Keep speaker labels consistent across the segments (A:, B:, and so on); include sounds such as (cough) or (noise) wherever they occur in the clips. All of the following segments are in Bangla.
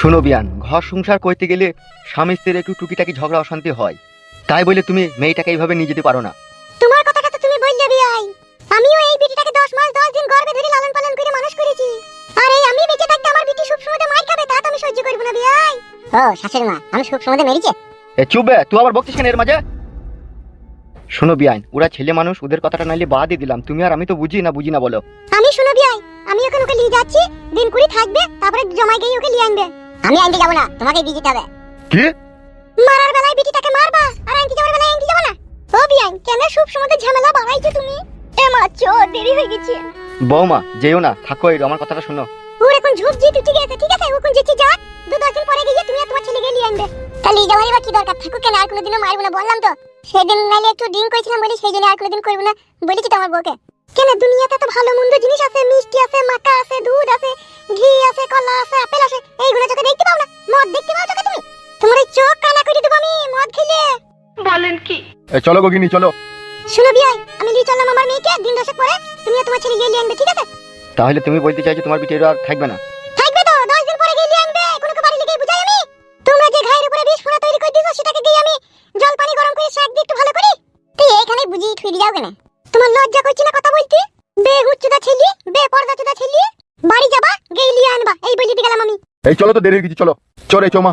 A: শোনো বিয়ান ঘর সংসার করতে গেলে স্বামী স্ত্রীর একটু টুকিটাকি ঝগড়া অশান্তি হয়। তাই বলে তুমি মেয়েটাকে এইভাবে নিয়ে যেতে পারো না।
B: তোমার কথাটা তো তুমি বললে বিয়াই। আমিও এই বিটিটাকে 10 মাস 10 দিন গর্ভে ধরে লালন পালন করে মানুষ করেছি। আর এই আমি বেঁচে থাকতে আমার বিটি সব সময় মার খাবে তা তো আমি সহ্য করব না বিয়াই। ও শাশুড়ি মা আমি সব সময় মেরেছে?
A: এ চুপবে তুই আবার বকছিস কেন এর মাঝে? শোনো বিয়ান ওরা ছেলে মানুষ ওদের কথাটা নাইলে বাদই দিলাম। তুমি আর আমি তো বুঝি না বুঝি না বলো।
B: আমি শুনো বিয়াই আমি ওখানে ওকে নিয়ে যাচ্ছি দিন কুড়ি থাকবে তারপরে জমাই গিয়ে ওকে নিয়ে আনবে। আমি আনতে যাব না তোমাকে দিয়ে যেতে হবে।
A: কি?
B: মারার বেলায় বিটিটাকে মারবা আর আনতে যাওয়ার বেলায় আনতে যাব না। ও বিয়াই কেন সব সময় ঝামেলা বাড়াইছো তুমি? এ মা চো দেরি হয়ে গেছে।
A: বৌমা যেও না থাকো এই আমার কথাটা শোনো।
B: ওর এখন ঝুপ জি টুটি গেছে ঠিক আছে? ওখন যেতে যাক দু দশ দিন পরে গিয়ে তুমি আর তোমার ছেলে গিয়ে আনবে। তাহলে যাওয়ারই বা কি দরকার? থাকো কেন আর কোনোদিনও মারবো না বললাম তো। সেদিন নাইলে একটু ড্রিঙ্ক করেছিলাম বলে সেই জন্য আর কোনোদিন করব না বলেছি তো আমার বউকে। কেন দুনিয়াতে তো ভালো মন্দ জিনিস আছে মিষ্টি আছে মাকা আছে দুধ আছে ঘি আছে কলা আছে আপেল আছে এইগুলো চোখে দেখতে পাও না? মদ দেখতে পাও চোখে তুমি? তোমার এই চোখ কানা করে দেবো আমি মদ খেলে।
C: বলেন কি?
A: এ চলো গগিনি চলো।
B: শুনো বিয়াই আমি লিয়ে চললাম আমার মেয়েকে দিন দশেক পরে তুমি তোমার ছেলে গিয়ে নিয়ে আনবে ঠিক আছে?
A: তাহলে তুমি বলতে চাইছো তোমার বিটির আর থাকবে না?
B: থাকবে তো দশ দিন পরে গিয়ে নিয়ে আনবে কোনো বাড়ি লেগে বুঝাই আমি। তোমরা যে ঘায়ের উপরে বিষ ফোড়া তৈরি করে দিছো সেটাকে দিয়ে আমি জল পানি গরম করে শাক দিয়ে একটু ভালো করি। তুই এখানে বুঝি ঠুই যাও কেন তোমার লজ্জা করছি না কথা বলতে বে হুচ্চুদা ছেলি বে পর্দা চুদা ছেলি বাড়ি যাবা গিয়ে নিয়ে আনবা এই বলে দিয়ে গেলাম আমি
A: এই চলো তো দেরি হয়ে গেছি চলো চলে চৌমা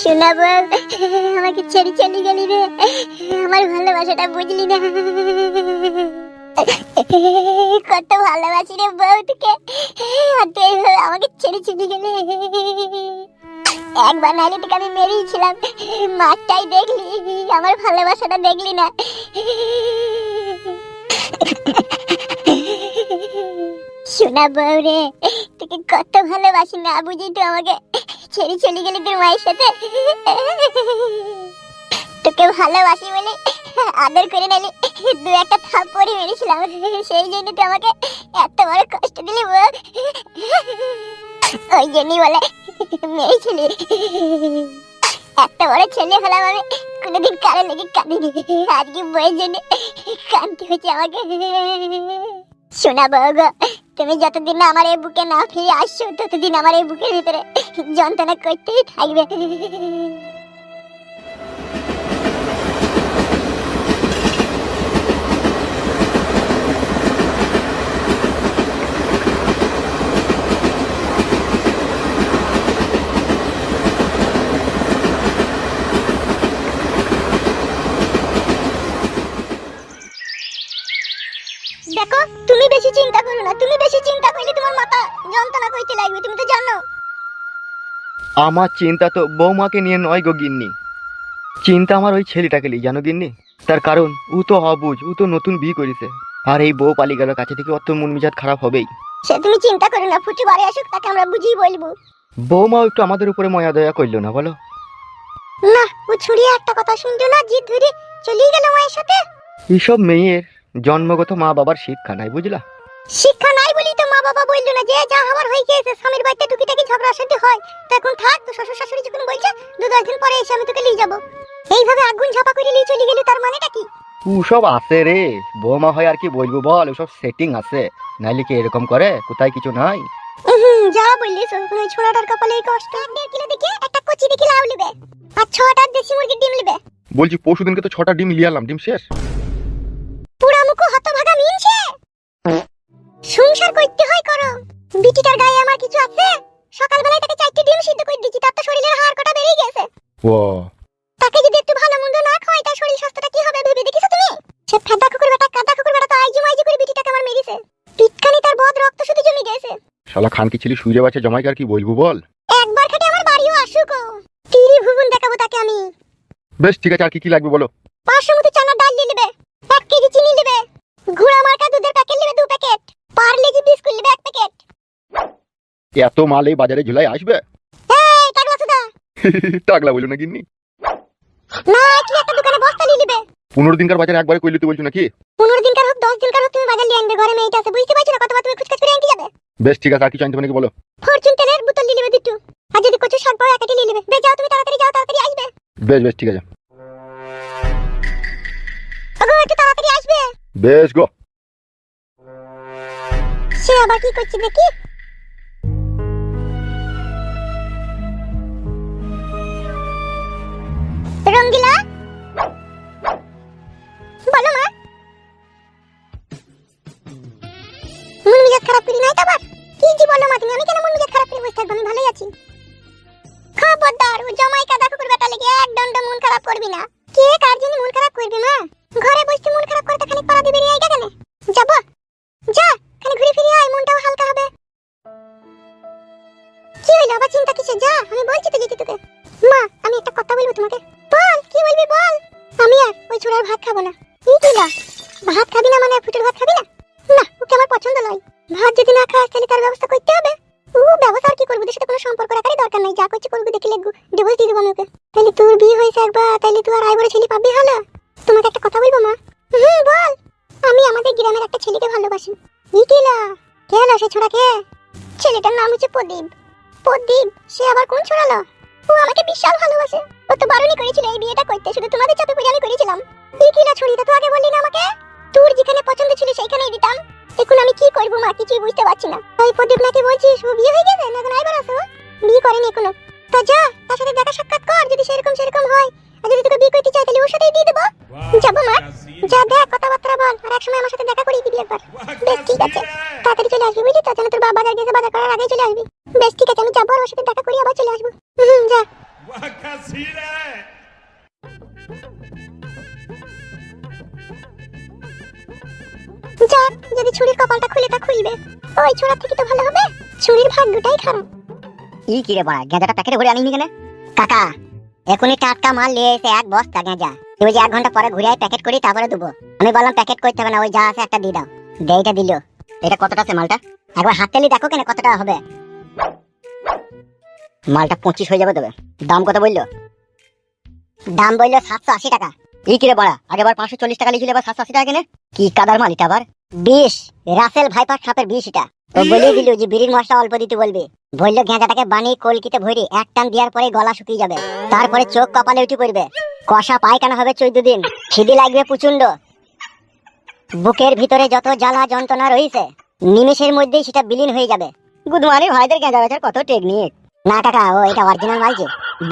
B: শোনা বল, আমাকে ছেড়ে চলে গেলি রে। আমার ভালোবাসাটা বুঝলি না। কত ভালোবাসি রে বউ তোকে আর তুই আমাকে ছেড়ে চলে গেলে। একবার নাইলে তোকে আমি মেরেইছিলাম। মাঠটাই দেখলি, আমার ভালোবাসাটা দেখলি না। শোনা বউ রে। তোকে কত ভালোবাসি না বুঝি তো আমাকে ছেড়ে চলে গেলি তোর মায়ের সাথে? তোকে ভালোবাসি বলে আদর করে নিলি দু একটা থাপ্পড়ি মেরেছিলাম। সেই জন্য তো আমাকে এত বড় কষ্ট দিলি ওই জন্যই বলে মেরেছিলি। এত বড় ছেলে হলাম আমি। কোনোদিন কারও লেগে কাঁদিনি। আজকে বইয়ের জন্য কান্তি হচ্ছে আমাকে। শোনা বউ তুমি যতদিন না আমার এই বুকে না ফিরে আসছো, ততদিন আমার এই বুকের ভিতরে যন্ত্রণা করতেই থাকবে দেখো তুমি বেশি চিন্তা করো না তুমি বেশি চিন্তা করলে তোমার মাথা যন্ত্রণা করতে লাগবে তুমি তো জানো
A: আমার চিন্তা তো বৌমাকে নিয়ে নয় গো গিন্নি। চিন্তা আমার ওই ছেলেটাকে নিয়ে জানো গিন্নি? তার কারণ ও তো অবুঝ ও তো নতুন বিয়ে করেছে। আর এই বউ পালি গেল কাছে থেকে অত মন মেজাজ খারাপ হবেই।
B: সে তুমি চিন্তা করো না ফুটু বাড়ি আসুক তাকে আমরা বুঝিয়ে বলব।
A: বৌমাও একটু আমাদের উপরে ময়া দয়া করল না বলো?
B: না ও ছুড়িয়ে একটা কথা শুনছো না জিদ ধরে চলেই গেল মায়ের সাথে।
A: এইসব মেয়ের জন্মগত মা বাবার শিক্ষা নাই বুঝলা?
B: শিক্ষা নাই বলি তো মা বাবা বলল না যে যা আমার হয়ে গিয়েছে স্বামীর বাড়িতে টুকিটাকি ঝগড়া শান্তি হয়। তো এখন থাক তো শ্বশুর শাশুড়ি যখন বলছে দু দশ দিন পরে এসে আমি তোকে নিয়ে যাব। এইভাবে আগুন ঝাপা করে নিয়ে চলে গেলি তার মানেটা কি?
A: সব আছে রে। বৌমা হয় আর কি বলব বল ওসব সেটিং আছে। নাইলে কি এরকম করে? কোথায় কিছু নাই?
B: হুম যা বললি ওই ছোড়াটার কপালে এই কষ্ট। এক দেড় কিলো দেখে একটা কচি দেখে লাউ লিবে আর ছটা দেশি মুরগির ডিম লিবে
C: বলছি পরশু দিনকে তো ছটা ডিম লিয়ালাম ডিম শেষ?
B: বিটিটার গায়ে আমার কিছু আছে? সকালবেলায় তাকে চারটি ডিম সিদ্ধ করে দিচ্ছি তার তো শরীরের হাড় কটা বেরিয়ে গেছে।
C: ও
B: তাকে যদি একটু ভালো মন্দ না খাওয়াই তার শরীর স্বাস্থ্যটা কি হবে ভেবে দেখিছো তুমি? সে ফেদা কুকুর বেটা কাদা কুকুর বেটা তো আইজু মাইজু করে বিটিটাকে আমার মেরেছে। পিটখানি তার বদ রক্ত শুধু জমে গেছে।
C: শালা খানকি ছিলি সুইরে বাচ্চা জমাই আর কি বলব বল?
B: একবার খাটে আমার বাড়িও আসুক তিরি ভুবন দেখাবো তাকে আমি।
C: বেশ ঠিক আছে আর কি কি লাগবে বলো?
B: পাঁচশো মতো চানা ডাল নিয়ে নেবে এক কেজি চিনি নেবে ঘোড়া মার্কা দুধের প্যাকেট নেবে দু প্যাকেট পার্লেজি বিস্কুট নেবে এক প্যাকেট
C: এত মাল এই বাজারে ঝুলাই আসবে? (laughs)
B: টাকলা সুদা
C: বলো না গিন্নি? পনেরো দিনকার বাজারে একবারে কইলে তুই বলছো নাকি?
B: পনেরো দিনকার হোক দশ দিনকার হোক তুমি বাজার নিয়ে আনবে ঘরে মেয়েটা আছে বুঝতে পারছ না কতবার তুমি খুচকাচ করে আনতে যাবে?
C: বেশ ঠিক আছে আর কিছু আনতে নাকি বলো?
B: ফরচুন তেলের বোতল নিয়ে নেবে দুটো। আর যদি কচু শাক পাও একাটি নিয়ে নেবে। বেশ যাও তুমি তাড়াতাড়ি যাও তাড়াতাড়ি আসবে।
C: বেশ বেশ ঠিক আছে।
B: ওগো একটু তাড়াতাড়ি আসবে।
C: বেশ গো।
B: সে আবার কি করছে দেখি? রঙ্গিলা? বলো মা। মন মেজাজ খারাপ করি নাই তো আবার? কি জি বলো মা তুমি? আমি কেন মন মেজাজ খারাপ করে বসে থাকব? আমি ভালোই আছি। খবরদার ও জমাই কাদা কুকুর বেটা লেগে এক দণ্ড মন খারাপ করবি না। কে কার জন্য মন খারাপ করবি মা? ঘরে বসে মন খারাপ করতে খানিক পাড়া দিবে রে আইগা কেন যাব যা খালি ঘুরে ফিরে আয়, মনটাও হালকা হবে। কি হইল? আবার চিন্তা কিসে যা, আমি বলছি তো যেতে তোকে। মা, আমি একটা কথা বলব তোমাকে। বল, কি বলবি বল? আমি আর ওই ছোড়ার ভাত খাব না। কি কিলা ভাত খাবি না মানে ফুটের ভাত খাবি না? না, ওকে আমার পছন্দ নয়। ভাত যদি না খাস, তাহলে তার ব্যবস্থা করতে হবে। ও, ব্যবস্থা আর কি করব? ওদের সাথে কোনো সম্পর্ক রাখারই দরকার নাই। যা করছি করব দেখলে ডিভোর্স দিয়ে দেবো আমি ওকে। তাহলে তোর বিয়ে হয়েছে একবার, তাহলে তুই আর আই বড় ছেলে পাবি, হলো? তোমাকে একটা কথা বলব, মা? হুম, বল। আমি আমাদের গ্রামের একটা ছেলেকে ভালোবাসি। ইটিলা কে হলো সে ছোড়া কে ছেলেটার নাম হচ্ছে প্রদীপ। প্রদীপ, সে আবার কোন ছোড়ালো? ও আমাকে বিশাল ভালোবাসে। বারণই করেছিল এই বিয়েটা করতে, শুধু তোমাদের চাপে পড়ে আমি করেছিলাম। ইটিলা ছড়িটা তো আগে বললি না আমাকে? তোর যেখানে পছন্দ ছিল সেইখানেই দিতাম। এখন আমি কি করব মা, কিছুই বুঝতে পারছি না। ওই প্রদীপ নাকি বলছিস, ও বিয়ে হয়ে গেছে না এখন আইবার আসো বিয়ে করেনি এখনও। তা যা, তার সাথে দেখা সাক্ষাৎ কর, যদি সেরকম সেরকম হয়। আর যদি তোকে বিয়ে করতে চাই তাহলে ওর সাথেই দিয়ে দেবো। যাব মা, যা দেখ, কথাবার্তা বল। আর এক সময় আমার সাথে দেখা করিয়ে দিবি একবার। বেশ, ঠিক আছে। তাড়াতাড়ি চলে আসবি, বুঝলি তো? যেন তোর বাবা বাজার গেছে বাজার করার আগেই চলে আসবি। বেশ, ঠিক আছে, আমি যাব, আর ওর সাথে দেখা করি আবার চলে আসব। হুম, যা। যাক যদি ছুরির কপালটা খুলে তা খুলবে। ওই থেকে তো ভালো হবে। ছুরির ভাগ্যটাই খারাপ।
D: ই কি রে গেঁজাটা প্যাকেটে ভরে আনিনি কেন? কাকা এখনই টাটকা মাল নিয়ে এসে এক বস্তা গেঁজা। তুমি যে এক ঘণ্টা পরে ঘুরে প্যাকেট করি তারপরে দেবো। আমি বললাম প্যাকেট করতে হবে না ওই যা আছে একটা দিয়ে দাও। দেয়টা দিল। এটা কতটা আছে মালটা? একবার হাততালি দেখো কেন কতটা হবে। মালটা পঁচিশ হয়ে যাবে তবে দাম কত বলল? দাম বলল সাতশো আশি টাকা। ই কি রে বড়া? আগেবার পাঁচশো চল্লিশ টাকা লিখলে এবার সাতশো আশি টাকা কেনে? কি কাদার মাল এটা আবার? বিষ, রাসেল ভাইপার সাপের বিষ এটা। ও বলেই দিল যে বিড়ির মশলা অল্প দিতে বলবে। বলল গেঁজাটাকে বানিয়ে কলকিতে ভরে এক টান দেওয়ার পরে গলা শুকিয়ে যাবে। তারপরে চোখ কপালে উঠে পড়বে। কষা পায়খানা হবে চোদ্দ দিন। খিদি লাগবে প্রচণ্ড বুকের ভিতরে যত জ্বালা যন্ত্রণা রয়েছে, নিমেষের মধ্যেই সেটা বিলীন হয়ে যাবে। গুদমানি ভাইদের গেঁজা বেচার কত টেকনিক না কাকা, ও এটা অরিজিনাল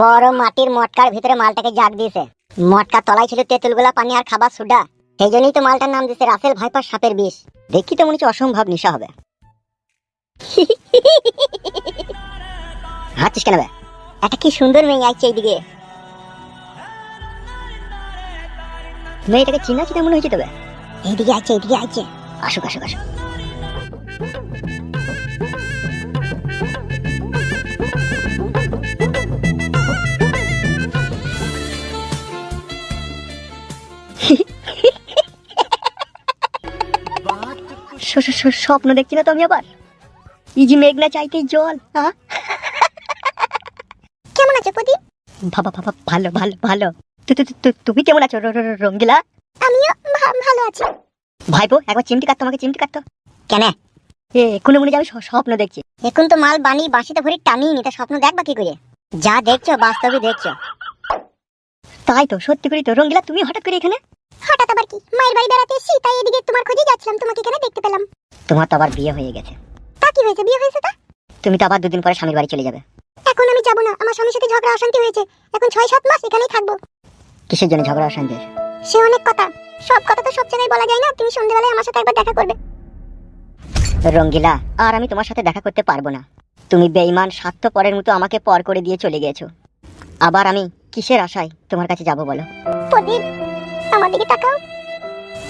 D: বড় মাটির মটকার ভিতরে মালটাকে জাগ দিয়েছে। মটকার তলায় ছিল পানি আর খাবার সুডা। সেই জন্যই তো মালটার নাম দিয়েছে রাসেল ভাইপার সাপের বিষ। দেখি তো মনে অসম্ভব নেশা হবে। (laughs) হাঁচিস কেন বে? একটা কি সুন্দর মেয়ে আসছে এইদিকে। মেয়েটাকে চিনা চিনা মনে হয়েছে তবে এইদিকে আছে এইদিকে আছে আসুক আসুক আসুক। স্বপ্ন দেখছি না তো আমি আবার যে মেঘনা চাইতেই জল
B: কেমন আছে প্রদীপ
D: বাবা বাবা ভালো ভালো ভালো তু- তু- তু- তু- তুমি কেমন আছো রঙ্গিলা
B: আমিও ভালো আছি
D: ভাইপো একবার চিমটি কাটতো আমাকে চিমটি কাটতো কেন এ কোনো মনে যাবে স্বপ্ন দেখছি
B: এখন তো মাল বানিয়ে বাঁশিতে ভরে টানিয়ে নিতে স্বপ্ন দেখবা কি করে যা দেখছ বাস্তবে দেখছ
D: তাই তো সত্যি করি তো রঙ্গিলা তুমি হঠাৎ করে এখানে
B: হঠাৎ আবার কি? মায়ের বাড়ি বেড়াতে এসেছি তাই এদিকে তোমার খোঁজে যাচ্ছিলাম তোমাকে এখানে দেখতে পেলাম।
D: তোমার তো আবার বিয়ে হয়ে গেছে।
B: তা কি হয়েছে? বিয়ে হয়েছে তা?
D: তুমি তো আবার দুদিন পরে স্বামীর বাড়ি চলে যাবে।
B: এখন আমি যাব না। আমার স্বামীর সাথে ঝগড়া অশান্তি হয়েছে। এখন ছয় সাত মাস এখানেই থাকব।
D: কিসের জন্য ঝগড়া অশান্তি হয়েছে?
B: সে অনেক কথা। সব কথা তো সব জায়গায় বলা যায় না। তুমি সন্ধ্যেবেলায় আমার সাথে একবার দেখা করবে।
D: রঙ্গিলা আর আমি তোমার সাথে দেখা করতে পারব না। তুমি বেঈমান স্বার্থ পরের মতো আমাকে পর করে দিয়ে চলে গেছো। আবার আমি কিসের আশায় তোমার কাছে যাব বলো?
B: প্রদীপ আমার দিকে তাকাও।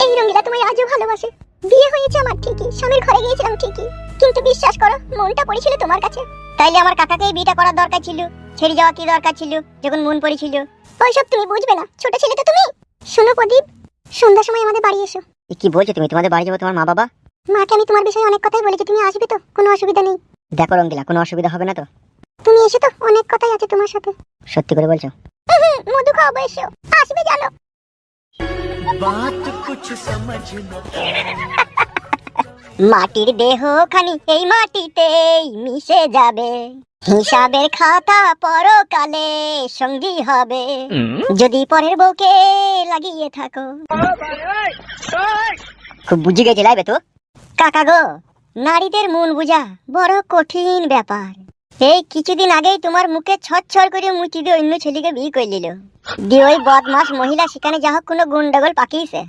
B: এই রঙ্গিলা তোমায় আজও ভালোবাসে। বিয়ে হয়েছে আমার ঠিকই স্বামীর ঘরে গিয়েছিলাম ঠিকই। কিন্তু বিশ্বাস করো মনটা পড়েছিল তোমার কাছে।
D: তাইলে আমার কাকাকে এই বিয়েটা করার দরকার ছিল? ছেড়ে যাওয়া কি দরকার ছিল যখন মন পড়েছিল?
B: ওইসব তুমি বুঝবে না ছোট ছেলে তো তুমি। শোনো প্রদীপ সন্ধ্যার সময় আমাদের বাড়ি এসো।
D: কি বলছো তুমি? তোমাদের বাড়ি যাব তোমার মা বাবা?
B: মাকে আমি তোমার বিষয়ে অনেক কথাই বলেছি তুমি আসবে তো? কোনো অসুবিধা নেই।
D: দেখো রঙ্গিলা কোনো অসুবিধা হবে না তো?
B: তুমি এসো তো অনেক কথাই আছে তোমার সাথে।
D: সত্যি করে বলছো?
B: মধু খাওয়াবো এসো আসবে জানো। (laughs)
D: মাটির দেহ খানি এই মাটিতেই মিশে যাবে। হিসাবের খাতা পরকালে সঙ্গী হবে। যদি পরের বউকে লাগিয়ে থাকো। খুব বুঝি গেছে লাইবে তো? কাকা গো নারীদের মন বুঝা বড় কঠিন ব্যাপার। এই, কিছুদিন আগেই তোমার মুখে ছচ্ছর করে মুচি দিয়ে অন্য ছেলেকে বিয়ে করে নিল। দিয়ে ওই বদমাস মহিলা সেখানে যা হোক কোনো গুন্ডগোল পাকিয়েছে।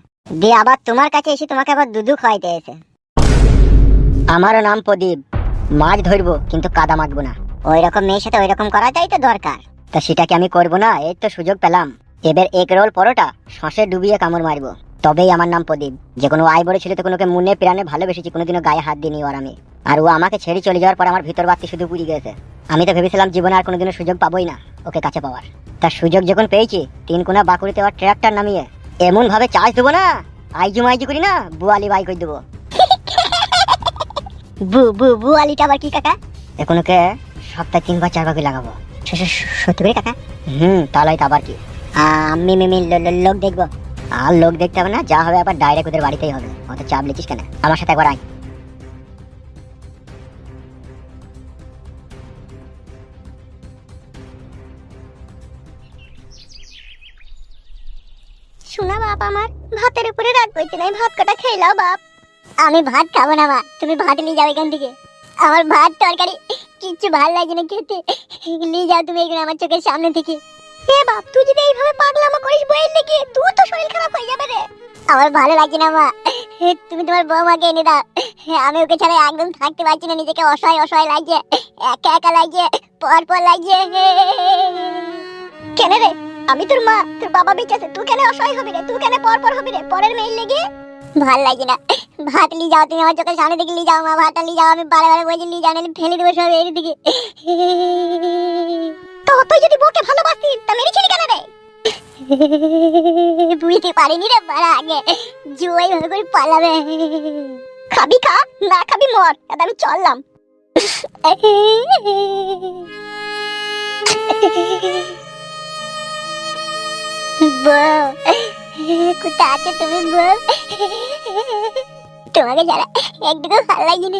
D: দিয়ে আবার তোমার কাছে এসে তোমাকে আবার দুধু খাইতে এসে। আমারও নাম প্রদীপ। মাছ ধরবো, কিন্তু কাদা মাখবো না। ওই রকম মেয়ের সাথে ওই রকম করাটাই তো দরকার। তা সেটা কি আমি করব না? এই তো সুযোগ পেলাম। এবার এক রোল পরোটা শ্বাসে ডুবিয়ে কামড় মারবো। তবেই আমার নাম প্রদীপ। যে কোনো আয় বড় ছিল তো কোনোকে মনে প্রাণে ভালোবেসেছি কোনোদিনও গায়ে হাত দিইনি ওর আমি। আর ও আমাকে ছেড়ে চলে যাওয়ার পর আমার ভিতর বাড়তি শুধু পুড়ি গেছে আমি তো ভেবেছিলাম জীবনে আর কোনোদিনও সুযোগ পাবোই না ওকে কাছে পাওয়ার। তার সুযোগ যখন পেয়েছি তিন কোনা বাকুড়িতে আবার ট্রাক্টর নামিয়ে এমন ভাবে চার্জ দেবো না আইজু মাইজু করি না বুয়ালি বাই করে দেবো। (laughs) বু বু বু আলিটা আবার কি কাকা? এখনকে সপ্তাহে তিনবার চারবার করে লাগাবো। সত্যি করে কাকা? হুম তাহলে তো আবার কি? আমি মিমি লোক দেখব। আর লোক দেখতে হবে না, যা হবে আবার ডাইরেক্ট ওদের বাড়িতেই হবে। অত চাপ লিখিস কেন? আমার সাথে একবার আয়।
B: শোনা বাপ আমার, ভাতের উপরে রাগ করতে নাই, ভাত কটা খেলাও বাপ। আমি ভাত খাব না, মা। তুমি ভাত নিয়ে যাও এখান থেকে। আমার ভাত তরকারি, কিচ্ছু ভালো লাগে না খেতে। নিয়ে যাও তুমি এখানে আমার চোখের সামনে থেকে। এ বাপ তুই যদি এইভাবে পাগলামো করিস বইয়ের লেগে তুই তো শরীর খারাপ হয়ে যাবে রে আমার ভালো লাগছে না মা তুমি তোমার বৌমাকে এনে দাও আমি ওকে ছাড়া একদম থাকতে পারছি না নিজেকে অসহায় অসহায় লাগছে একা একা লাগছে পর পর লাগছে কেন রে আমি তোর মা তোর বাবা বেঁচে আছে তুই কেন অসহায় হবি রে তুই কেন পর পর হবি রে পরের মেয়ের লেগে ভালো লাগে না ভাত নিয়ে যাও তুমি আমার চোখের সামনে থেকে নিয়ে যাও মা ভাতটা নিয়ে যাও আমি বারে বারে বলছি নিয়ে যাও ফেলে দেবো সব এর দিকে তো তুই যদি বউকে ভালোবাসতিস, তা মেরেছিলি কেন রে? বুঝতে পারিনি রে বাড়া আগে। জুয়াই ভাবে করে পালাবে। খাবি খা, না খাবি মর। দাদা আমি চললাম। কোথায় আছে তুমি বউ? তোমাকে যারা একটুকু ভালো লাগে না